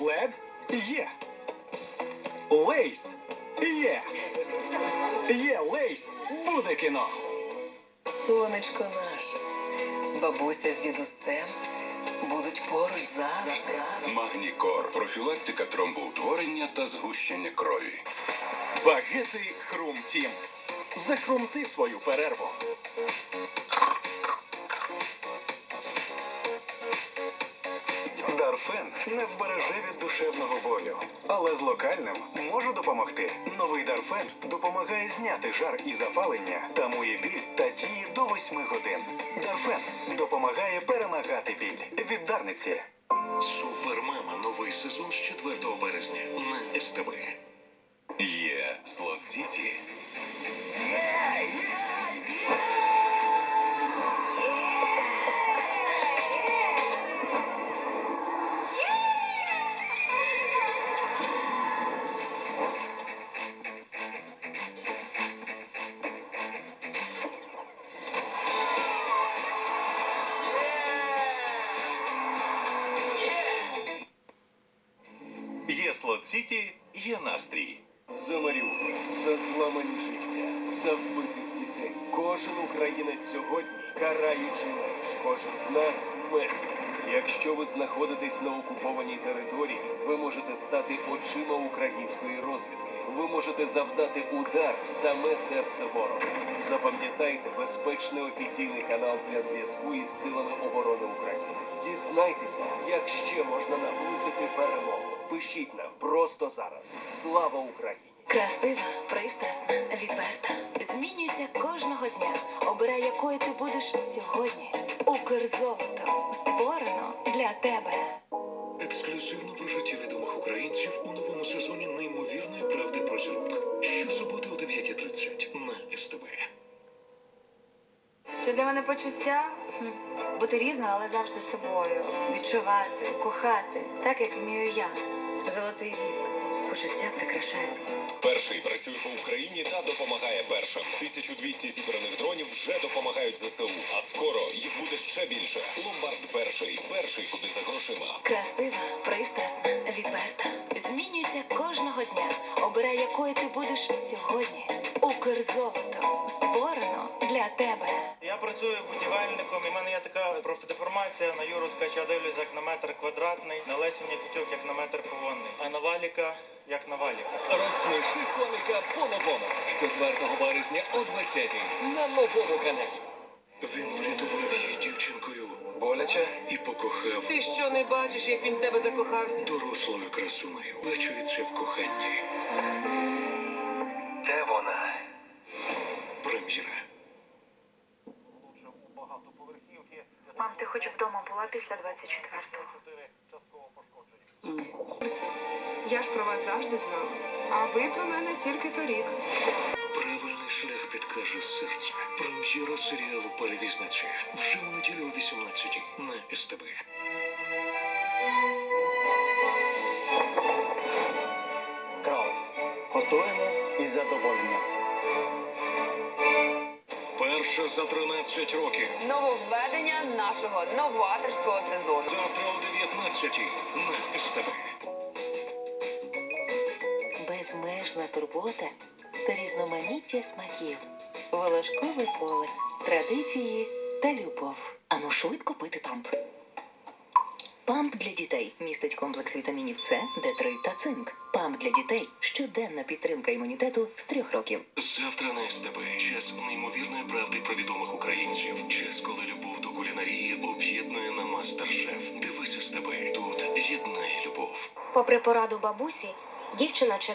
Лед є. Лейс є. Є лейс. Буде кіно. Сонечко наше, бабуся з дідусем будуть поруч завжди. Магнікор. Профілактика тромбоутворення та згущення крові. Багетий Хрум Тім. Захрумти свою перерву. Дарфен не вбереже від душевного болю, але з локальним можу допомогти. Новий Дарфен допомагає зняти жар і запалення, тамує біль та діє до 8 годин. Дарфен допомагає перемагати біль від Дарниці. Супермама новий сезон з 4 березня на СТБ. Є Слот Сіті. Є слот Сіті, є настрій. За Маріуполь, за зламані життя, за вбитих дітей. Кожен українець сьогодні караючи меч. Кожен з нас месник. Якщо ви знаходитесь на окупованій території, ви можете стати очима української розвідки. Ви можете завдати удар в саме серце ворога. Запам'ятайте безпечний офіційний канал для зв'язку із силами оборони України. Дізнайтеся, як ще можна наблизити перемогу. Пишіть нам просто зараз. Слава Україні! Красива, пристрасна, відверта. Змінюйся кожного дня. Обирай, якою ти будеш сьогодні. Укрзолото створено для тебе. Ексклюзивно про життя відомих українців у новому сезоні неймовірної правди про зірок. Щосуботи о 9.30 на СТБ. Що для мене почуття? Хм. Бути різною, але завжди собою. Відчувати, кохати, так як вмію я. Золотий. Почуття прикрашають. Перший працює по Україні та допомагає першим. 1200 зібраних дронів вже допомагають ЗСУ. А скоро їх буде ще більше. Ломбард перший. Перший куди за грошима. Красива, пристрасна, відверта. Змінюйся кожного дня. Обирай, якою ти будеш сьогодні. Укрзолото створено для тебе. Я працюю будівельником, і в мене є така профдеформація. На Юру Ткача дивлюсь як на метр квадратний, на Лесю Нікітюк як на метр повонний, а на Валіка як на Валіка. Розсміши коміка по-новому з 4 березня о 20 на новому каналі. Він врятував її дівчинкою Боляче? і покохав Ти що не бачиш, як він в тебе закохався? дорослою красунею. Бачується в коханні. Хоч вдома була після 24-го? Я ж про вас завжди знала. А ви про мене тільки торік. Правильний шлях підкаже серце. Прем'єра серіалу Перевізниця. Вже у неділю о 18 на СТБ. Кров. Готуємо і задоволення. Вперше за 13 років. Нововведення нашого новаторського сезону. Завтра о 19 на СТБ. Безмежна турбота та різноманіття смаків. Волошкове поле, традиції та любов. Ану швидко пити памп. Памп для дітей містить комплекс вітамінів С, Д3 та цинк. Памп для дітей щоденна підтримка імунітету з трьох років. Завтра на СТБ. Час неймовірної правди про відомих українців. Час, коли любов до кулінарії об'єднує на мастер-шеф. Дивись СТБ. Тут єднає любов. Попри пораду бабусі, дівчина через